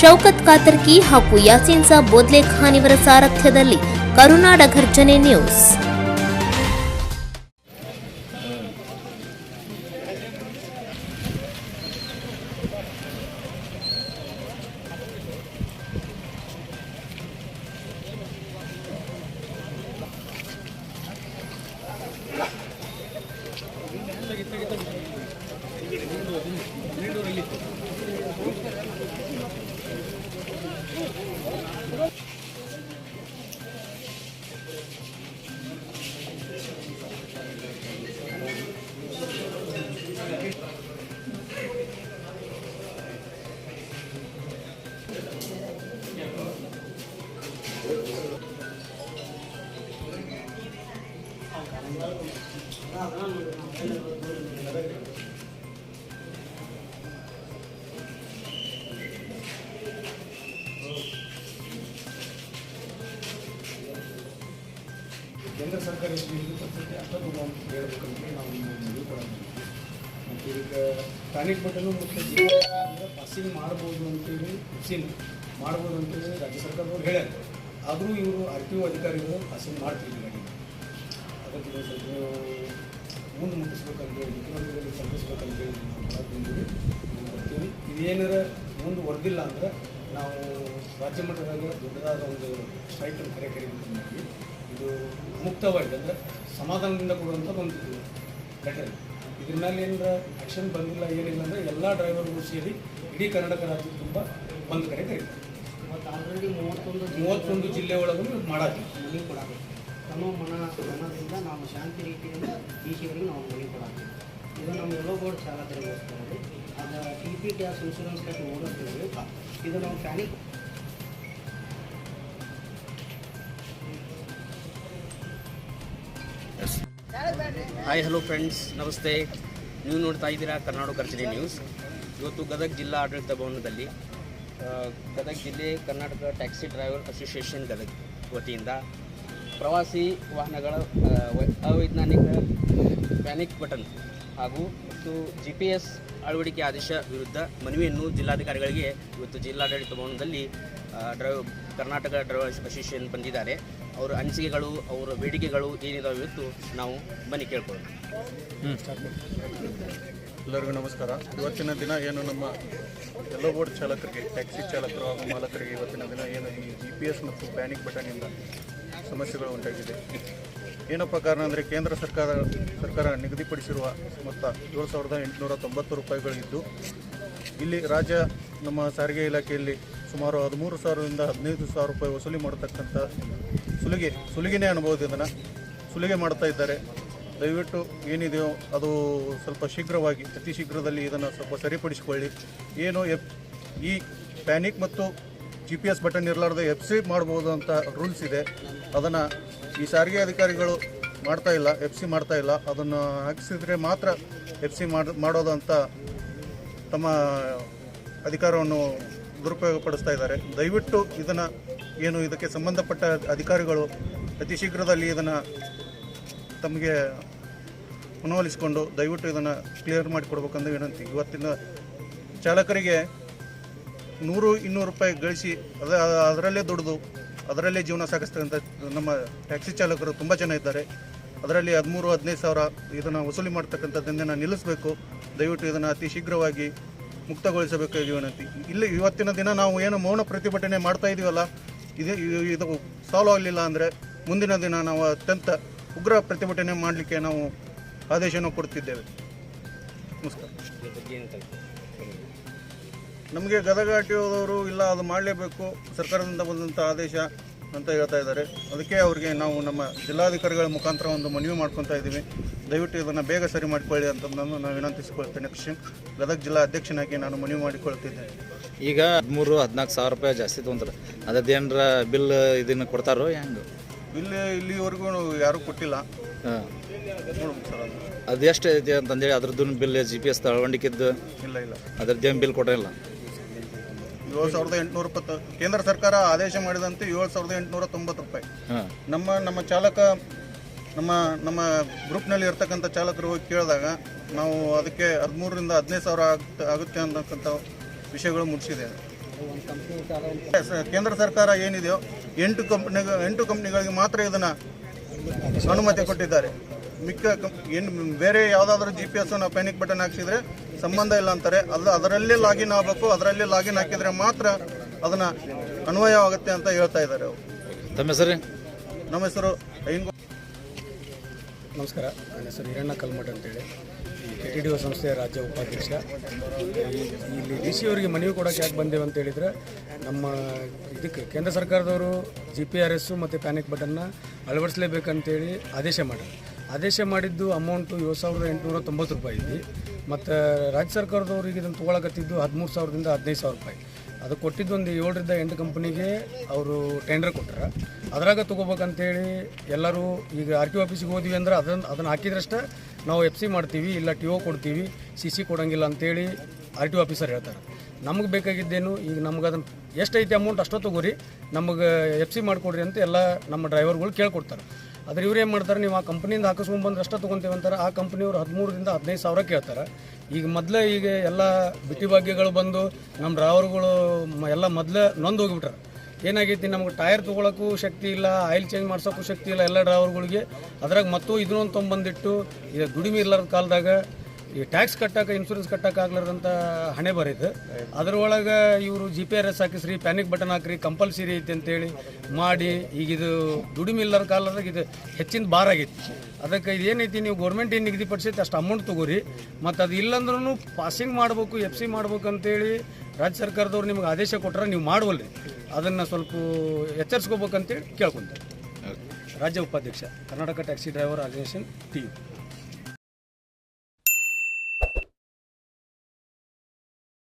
ಶೌಕತ್ ಕಾತರ್ಕಿ ಹಾಗೂ ಯಾಸೀನ್ ಸಾಬ್ ಬೋದ್ಲೆ ಖಾನ್ ಇವರ ಸಾರಥ್ಯದಲ್ಲಿ ಕರುನಾಡ ಘರ್ಜನೆ ನ್ಯೂಸ್. ಕೇಂದ್ರ ಸರ್ಕಾರ ಎಷ್ಟು ಅಷ್ಟೊಂದು ನಾವು ಕೊಡೋದು ಮತ್ತು ಈಗ ಟಾನಿಕ್ ಬಟನು ಮತ್ತು ಪಾಸಿಂಗ್ ಮಾಡ್ಬೋದು ಅಂತೇಳಿ ಪಾಸಿಂಗ್ ಮಾಡ್ಬೋದು ಅಂತೇಳಿ ರಾಜ್ಯ ಸರ್ಕಾರದವ್ರು ಹೇಳ್ಯಾರ. ಆದರೂ ಇವರು ಆರ್ ಟಿ ಒ ಅಧಿಕಾರಿಗಳು ಪಾಸಿಂಗ್ ಮಾಡ್ತಿದ್ರು ಇದು ಸ್ವಲ್ಪ ಮುಂದೆ ಮುಟ್ಟಿಸ್ಬೇಕಂತೇಳಿ ಮುಖ್ಯಮಂತ್ರಿಗಳಿಗೆ ತಲುಪಿಸ್ಬೇಕಂತೇಳಿ ನಾವು ಬಂದಿವಿ ಬರ್ತೀವಿ ಇದೇನಾರ ಮುಂದೆ ಹೊಡೆದಿಲ್ಲ ಅಂದ್ರೆ ನಾವು ರಾಜ್ಯ ಮಟ್ಟದಾಗ ದೊಡ್ಡದಾದ ಒಂದು ಸ್ಟ್ರೈಕ್ ಕರೆ ಕರಿಬೇಕು ಇದು ಮುಕ್ತವಾಗಿ ಅಂದರೆ ಸಮಾಧಾನದಿಂದ ಕೊಡುವಂಥ ಒಂದು ಲೆಟರ್ ಇದ್ರ ಮೇಲೆ ಏನಾರ ಆ್ಯಕ್ಷನ್ ಬಂದಿಲ್ಲ ಏನಿಲ್ಲ ಅಂದರೆ ಎಲ್ಲ ಡ್ರೈವರ್ಗಳು ಸೇರಿ ಇಡೀ ಕರ್ನಾಟಕ ರಾಜ್ಯ ತುಂಬ ಒಂದು ಕರೆ ಕರೀತಾರೆ. ಇವತ್ತು ಆಲ್ರೆಡಿ ಮೂವತ್ತೊಂದು ಮೂವತ್ತೊಂದು ಜಿಲ್ಲೆ ಒಳಗೂ ಮಾಡಾತೀವಿ ಕೊಡಬೇಕು ತಮ್ಮ ಮನ ಮನದಿಂದ ನಾವು ಶಾಂತಿ ರೀತಿಯಿಂದ ಈಶ್ವರಿಗೆ ನಾವು ಮನೆ ಕೊಡಬೇಕು ಇದು ನಮ್ಮ ಎಲ್ಲೋ ಬೋರ್ಡ್ ಚಾಲಕರಿಗೋಸ್ಕರ ಅದು ಟಿ ಪಿ ಟ್ಯಾಕ್ಸ್ ಇನ್ಶೂರೆನ್ಸ್ ಕಟ್ಟಿ ಓಡಿಸ್ತೀವಿ ಇದು ನಾವು ಫ್ಯಾನಿ ಹಾಯ್ ಹಲೋ ಫ್ರೆಂಡ್ಸ್ ನಮಸ್ತೆ. ನೀವು ನೋಡ್ತಾ ಇದ್ದೀರಾ ಕರ್ನಾಟಕ ಗರ್ಜನೆ ನ್ಯೂಸ್ ಇವತ್ತು ಗದಗ ಜಿಲ್ಲಾ ಆಡಳಿತ ಭವನದಲ್ಲಿ ಗದಗ ಜಿಲ್ಲೆ Karnataka taxi driver association Gadag ವತಿಯಿಂದ ಪ್ರವಾಸಿ ವಾಹನಗಳ ಅವೈಜ್ಞಾನಿಕ ಪ್ಯಾನಿಕ್ ಬಟನ್ ಹಾಗೂ ಮತ್ತು ಜಿ ಪಿ ಎಸ್ ಅಳವಡಿಕೆ ಆದೇಶ ವಿರುದ್ಧ ಮನವಿಯನ್ನು ಜಿಲ್ಲಾಧಿಕಾರಿಗಳಿಗೆ ಇವತ್ತು ಜಿಲ್ಲಾಡಳಿತ ಭವನದಲ್ಲಿ ಡ್ರೈವ್ ಕರ್ನಾಟಕ ಡ್ರೈವರ್ಸ್ ಅಸೋಸಿಯೇಷನ್ ಬಂದಿದ್ದಾರೆ. ಅವರ ಅನಿಸಿಕೆಗಳು, ಅವರ ಬೇಡಿಕೆಗಳು ಏನಿದಾವೆ ಇವತ್ತು ನಾವು ಬನ್ನಿ ಕೇಳ್ಕೊಳ್ಳೋಣ. ಎಲ್ಲರಿಗೂ ನಮಸ್ಕಾರ. ಇವತ್ತಿನ ದಿನ ಏನು ನಮ್ಮ ಎಲ್ಲೋ ಬೋರ್ಡ್ ಚಾಲಕರಿಗೆ, ಟ್ಯಾಕ್ಸಿ ಚಾಲಕರು ಹಾಗೂ ಮಾಲಕರಿಗೆ ಇವತ್ತಿನ ದಿನ ಏನು ಈ ಜಿ ಪಿ ಎಸ್ ಮತ್ತು ಪ್ಯಾನಿಕ್ ಬಟನ್ನಿಂದ ಸಮಸ್ಯೆಗಳು ಉಂಟಾಗಿದೆ. ಏನಪ್ಪ ಕಾರಣ ಅಂದರೆ ಕೇಂದ್ರ ಸರ್ಕಾರ ಸರ್ಕಾರ ನಿಗದಿಪಡಿಸಿರುವ ಮೊತ್ತ ಏಳು ಸಾವಿರದ ಎಂಟುನೂರ ತೊಂಬತ್ತು ರೂಪಾಯಿಗಳಿದ್ದು ಇಲ್ಲಿ ರಾಜ್ಯ ನಮ್ಮ ಸಾರಿಗೆ ಇಲಾಖೆಯಲ್ಲಿ ಸುಮಾರು ಹದಿಮೂರು ಸಾವಿರದಿಂದ ಹದಿನೈದು ಸಾವಿರ ರೂಪಾಯಿ ವಸೂಲಿ ಮಾಡತಕ್ಕಂಥ ಸುಲಿಗೆ, ಸುಲಿಗೆನೇ ಅನುಭವದಿಂದ ಸುಲಿಗೆ ಮಾಡ್ತಾ ಇದ್ದಾರೆ. ದಯವಿಟ್ಟು ಏನಿದೆಯೋ ಅದು ಸ್ವಲ್ಪ ಶೀಘ್ರವಾಗಿ, ಅತಿ ಶೀಘ್ರದಲ್ಲಿ ಇದನ್ನು ಸ್ವಲ್ಪ ಸರಿಪಡಿಸಿಕೊಳ್ಳಿ. ಏನು ಎಫ್ ಈ ಪ್ಯಾನಿಕ್ ಮತ್ತು ಜಿ ಪಿ ಎಸ್ ಬಟನ್ ಇರಲಾರ್ದೆ ಎಫ್ ಸಿ ಮಾಡ್ಬೋದು ಅಂತ ರೂಲ್ಸ್ ಇದೆ. ಅದನ್ನು ಈ ಸಾರಿಗೆ ಅಧಿಕಾರಿಗಳು ಮಾಡ್ತಾ ಇಲ್ಲ ಎಫ್ ಸಿ ಮಾಡ್ತಾ ಇಲ್ಲ. ಅದನ್ನು ಹಾಕಿಸಿದ್ರೆ ಮಾತ್ರ ಎಫ್ ಸಿ ಅಂತ ತಮ್ಮ ಅಧಿಕಾರವನ್ನು ದುರುಪಯೋಗಪಡಿಸ್ತಾ ಇದ್ದಾರೆ. ದಯವಿಟ್ಟು ಇದನ್ನು, ಏನು ಇದಕ್ಕೆ ಸಂಬಂಧಪಟ್ಟ ಅಧಿಕಾರಿಗಳು ಅತಿ ಶೀಘ್ರದಲ್ಲಿ ಇದನ್ನು ತಮಗೆ ಮನವೊಲಿಸಿಕೊಂಡು ದಯವಿಟ್ಟು ಇದನ್ನು ಕ್ಲಿಯರ್ ಮಾಡಿಕೊಡ್ಬೇಕಂದು ವಿನಂತಿ. ಇವತ್ತಿನ ಚಾಲಕರಿಗೆ ನೂರು ಇನ್ನೂರು ರೂಪಾಯಿ ಗಳಿಸಿ, ಅದ, ಅದರಲ್ಲೇ ದುಡಿದು, ಅದರಲ್ಲೇ ಜೀವನ ಸಾಗಿಸ್ತಕ್ಕಂಥ ನಮ್ಮ ಟ್ಯಾಕ್ಸಿ ಚಾಲಕರು ತುಂಬ ಜನ ಇದ್ದಾರೆ. ಅದರಲ್ಲಿ ಹದಿಮೂರು, ಹದಿನೈದು ಸಾವಿರ ಇದನ್ನು ವಸೂಲಿ ಮಾಡ್ತಕ್ಕಂಥದ್ದನ್ನು ನಿಲ್ಲಿಸಬೇಕು. ದಯವಿಟ್ಟು ಇದನ್ನು ಅತಿ ಶೀಘ್ರವಾಗಿ ಮುಕ್ತಗೊಳಿಸಬೇಕಾಗಿ ವಿನಂತಿ. ಇಲ್ಲಿ ಇವತ್ತಿನ ದಿನ ನಾವು ಏನು ಮೌನ ಪ್ರತಿಭಟನೆ ಮಾಡ್ತಾ ಇದೀವಲ್ಲ, ಇದು, ಇದು- ಇದು ಸಾಲ್ವ್ ಆಗಲಿಲ್ಲ ಅಂದರೆ ಮುಂದಿನ ದಿನ ನಾವು ಅತ್ಯಂತ ಉಗ್ರ ಪ್ರತಿಭಟನೆ ಮಾಡಲಿಕ್ಕೆ ನಾವು ಆದೇಶವನ್ನು ಕೊಡ್ತಿದ್ದೇವೆ. ನಮಸ್ಕಾರ. ನಮಗೆ ಗದಗ ಇಲ್ಲ, ಅದು ಮಾಡಲೇಬೇಕು. ಸರ್ಕಾರದಿಂದ ಬಂದಂಥ ಆದೇಶ ಅಂತ ಹೇಳ್ತಾ ಇದ್ದಾರೆ. ಅದಕ್ಕೆ ಅವರಿಗೆ ನಾವು ನಮ್ಮ ಜಿಲ್ಲಾಧಿಕಾರಿಗಳ ಮುಖಾಂತರ ಒಂದು ಮನವಿ ಮಾಡ್ಕೊತಾ ಇದ್ದೀವಿ. ದಯವಿಟ್ಟು ಇದನ್ನು ಬೇಗ ಸರಿ ಮಾಡಿಕೊಳ್ಳಿ ಅಂತ ನಾನು ನಾನು ವಿನಂತಿಸಿಕೊಳ್ತೇನೆ. ಕೃಷಿ ಗದಗ ಜಿಲ್ಲಾ ಅಧ್ಯಕ್ಷನಾಗಿ ನಾನು ಮನವಿ ಮಾಡಿಕೊಳ್ತಿದ್ದೇನೆ. ಈಗ ಹದಿಮೂರು, ಹದಿನಾಲ್ಕು ಸಾವಿರ ರೂಪಾಯಿ ಜಾಸ್ತಿ ತೊಗೊಂತಾರೆ. ಅದೇನರ ಬಿಲ್ ಇದನ್ನು ಕೊಡ್ತಾರೋ ಹೆಂಗೆ? ಇಲ್ಲಿ ಇಲ್ಲಿವರೆಗೂ ಯಾರೂ ಕೊಟ್ಟಿಲ್ಲ. ಹಾಂ. ನೋಡ್ಬೇಕು ಸರ್ ಅದು. ಅದು ಎಷ್ಟು ಐತಿ ಅಂತಂದೇಳಿ ಅದ್ರದ್ದು ಬಿಲ್ ಜಿ ಪಿ ಎಸ್ ಅಳವಡಿಕೆದ್ದು ಇಲ್ಲ ಇಲ್ಲ. ಅದ್ರದ್ದೇನು ಬಿಲ್ ಕೊಟ್ಟಿಲ್ಲ ಏಳು ಸಾವಿರದ ಎಂಟುನೂರ ಇಪ್ಪತ್ತು ಕೇಂದ್ರ ಸರ್ಕಾರ ಆದೇಶ ಮಾಡಿದಂತೆ ಏಳು ಸಾವಿರದ ಎಂಟುನೂರ ತೊಂಬತ್ತು ರೂಪಾಯಿ. ಹಾಂ. ನಮ್ಮ ನಮ್ಮ ಚಾಲಕ ನಮ್ಮ ನಮ್ಮ ಗ್ರೂಪ್ನಲ್ಲಿ ಇರ್ತಕ್ಕಂಥ ಚಾಲಕರು ಹೋಗಿ ಕೇಳಿದಾಗ ನಾವು ಅದಕ್ಕೆ ಹದಿಮೂರರಿಂದ ಹದಿನೈದು ಸಾವಿರ ಆಗುತ್ತೆ ಆಗುತ್ತೆ ಅಂತಕ್ಕಂಥ ವಿಷಯಗಳು ಮುಗಿಸಿದೆ ಸ- ಕೇಂದ್ರ ಸರ್ಕಾರ ಏನಿದೆಯೋ ಎಂಟು ಕಂಪ್ನಿ ಎಂಟು ಕಂಪ್ನಿಗಳಿಗೆ ಮಾತ್ರ ಇದನ್ನು ಅನುಮತಿ ಕೊಟ್ಟಿದ್ದಾರೆ. ಮಿಕ್ಕ ಕಂಪ್ ಏನು ಬೇರೆ ಯಾವುದಾದ್ರೂ ಜಿ ಪಿ ಎಸ್ ನಾವು ಪ್ಯಾನಿಕ್ ಬಟನ್ ಹಾಕ್ಸಿದ್ರೆ ಸಂಬಂಧ ಇಲ್ಲ ಅಂತಾರೆ. ಅದು ಅದರಲ್ಲೇ ಲಾಗಿನ್ ಆಗಬೇಕು ಅದರಲ್ಲೇ ಲಾಗಿನ್ ಹಾಕಿದ್ರೆ ಮಾತ್ರ ಅದನ್ನು ಅನ್ವಯವಾಗುತ್ತೆ ಅಂತ ಹೇಳ್ತಾ ಇದ್ದಾರೆ ಅವರು. ತಮ್ಮ ಹೆಸರು? ನಮ್ಮ ಹೆಸರು ಐನ್ ನಮಸ್ಕಾರ ನನ್ನ ಹೆಸರು ಹಿರಣ್ಣ ಕಲ್ಮಠ ಅಂತೇಳಿ. ಟಿ ಡಿ ಒ ಸಂಸ್ಥೆಯ ರಾಜ್ಯ ಉಪಾಧ್ಯಕ್ಷ. ಇಲ್ಲಿ ಡಿ ಸಿ ಅವರಿಗೆ ಮನವಿ ಕೊಡೋಕೆ ಯಾಕೆ ಬಂದೇವೆ ಅಂತ ಹೇಳಿದರೆ, ನಮ್ಮ ಇದಕ್ಕೆ ಕೇಂದ್ರ ಸರ್ಕಾರದವರು, ಜಿ ಪಿ ಆರ್ ಎಸ್ಸು ಮತ್ತು ಪ್ಯಾನಿಕ್ ಬಟನ್ನ ಅಳವಡಿಸಲೇಬೇಕಂತೇಳಿ ಆದೇಶ ಮಾಡಿ ಆದೇಶ ಮಾಡಿದ್ದು ಅಮೌಂಟು ಏಳು ಸಾವಿರದ ಎಂಟುನೂರ ತೊಂಬತ್ತು ರೂಪಾಯಿ ಇದೆ. ಮತ್ತು ರಾಜ್ಯ ಸರ್ಕಾರದವ್ರಿಗೆ ಇದನ್ನು ತೊಗೊಳಕತ್ತಿದ್ದು ಹದಿಮೂರು ಸಾವಿರದಿಂದ ಹದಿನೈದು ಸಾವಿರ ರೂಪಾಯಿ. ಅದು ಕೊಟ್ಟಿದ್ದು ಒಂದು ಏಳರಿಂದ ಎಂಟು ಕಂಪ್ನಿಗೆ ಅವರು ಟೆಂಡರ್ ಕೊಟ್ಟಾರ ಅದ್ರಾಗ ತೊಗೋಬೇಕಂತೇಳಿ ಎಲ್ಲರೂ ಈಗ ಆರ್ ಟಿ ಆಫೀಸಿಗೆ ಹೋದ್ವಿ ಅಂದ್ರೆ ಅದನ್ನು ಅದನ್ನು ಹಾಕಿದ್ರಷ್ಟೇ ನಾವು ಎಫ್ ಸಿ ಮಾಡ್ತೀವಿ, ಇಲ್ಲ ಟಿ ಒ ಕೊಡ್ತೀವಿ, ಸಿ ಸಿ ಕೊಡೋಂಗಿಲ್ಲ ಅಂತೇಳಿ ಆರ್ ಟಿ ಒ ಆಫೀಸರ್ ಹೇಳ್ತಾರೆ. ನಮಗೆ ಬೇಕಾಗಿದ್ದೇನು, ಈಗ ನಮ್ಗೆ ಅದನ್ನು ಎಷ್ಟೈತಿ ಅಮೌಂಟ್ ಅಷ್ಟೋ ತಗೋರಿ, ನಮಗೆ ಎಫ್ ಸಿ ಮಾಡಿಕೊಡ್ರಿ ಅಂತ ಎಲ್ಲ ನಮ್ಮ ಡ್ರೈವರ್ಗಳು ಕೇಳ್ಕೊಡ್ತಾರೆ. ಆದರೆ ಇವ್ರು ಏನು ಮಾಡ್ತಾರೆ, ನೀವು ಆ ಕಂಪ್ನಿಯಿಂದ ಹಾಕಿಸ್ಕೊಂಡ್ಬಂದ್ರೆ ಅಷ್ಟೇ ತೊಗೊಂತೀವಿ ಅಂತಾರೆ, ಆ ಕಂಪ್ನಿಯವರು ಹದಿಮೂರರಿಂದ ಹದಿನೈದು ಸಾವಿರ ಕೇಳ್ತಾರೆ. ಈಗ ಮೊದಲೇ ಈಗ ಎಲ್ಲ ಬಿಟ್ಟಿ ಭಾಗ್ಯಗಳು ಬಂದು ನಮ್ಮ ಡ್ರೈವರ್ಗಳು ಎಲ್ಲ ಮೊದಲೇ ನೊಂದು ಹೋಗಿಬಿಟ್ರೆ. ಏನಾಗೈತಿ, ನಮ್ಗೆ ಟೈರ್ ತೊಗೊಳಕ್ಕೂ ಶಕ್ತಿ ಇಲ್ಲ, ಆಯಿಲ್ ಚೇಂಜ್ ಮಾಡ್ಸೋಕ್ಕೂ ಶಕ್ತಿ ಇಲ್ಲ ಎಲ್ಲ ಡ್ರೈವರ್ಗಳಿಗೆ. ಅದ್ರಾಗ ಮತ್ತೂ ಇದನ್ನೊಂದು ತೊಗೊಂಬಂದಿಟ್ಟು ಇದು ದುಡಿಮೆ ಇರ್ಲಾರ್ದ ಕಾಲದಾಗ ಈ ಟ್ಯಾಕ್ಸ್ ಕಟ್ಟಕ್ಕೆ ಇನ್ಶೂರೆನ್ಸ್ ಕಟ್ಟಕ್ಕೆ ಆಗ್ಲಾರ್ದಂಥ ಹಣೆ ಬರೀತು ಅದರೊಳಗೆ ಇವರು ಜಿ ಪಿ ಆರ್ ಎಸ್ ಹಾಕಿಸ್ರಿ, ಪ್ಯಾನಿಕ್ ಬಟನ್ ಹಾಕ್ರಿ, ಕಂಪಲ್ಸರಿ ಐತಿ ಅಂತೇಳಿ ಮಾಡಿ, ಈಗ ಇದು ದುಡಿಮೆ ಇಲ್ಲದ ಕಾಲದಾಗ ಇದು ಹೆಚ್ಚಿನ ಭಾರ ಆಗೈತಿ. ಅದಕ್ಕೆ ಇದೇನೈತಿ, ನೀವು ಗೌರ್ಮೆಂಟ್ ಏನು ನಿಗದಿಪಡಿಸೈತಿ ಅಷ್ಟು ಅಮೌಂಟ್ ತಗೋರಿ. ಮತ್ತು ಅದು ಇಲ್ಲಂದ್ರೂ ಪಾಸಿಂಗ್ ಮಾಡಬೇಕು ಎಫ್ ಸಿ ಮಾಡ್ಬೇಕು ಅಂತೇಳಿ ರಾಜ್ಯ ಸರ್ಕಾರದವ್ರು ನಿಮ್ಗೆ ಆದೇಶ ಕೊಟ್ಟರೆ ನೀವು ಮಾಡುವಲ್ರಿ. ಅದನ್ನು ಸ್ವಲ್ಪ ಎಚ್ಚರಿಸ್ಕೋಬೇಕಂತೇಳಿ ಕೇಳ್ಕೊತೀವಿ ರಾಜ್ಯ ಉಪಾಧ್ಯಕ್ಷ Karnataka taxi driver association T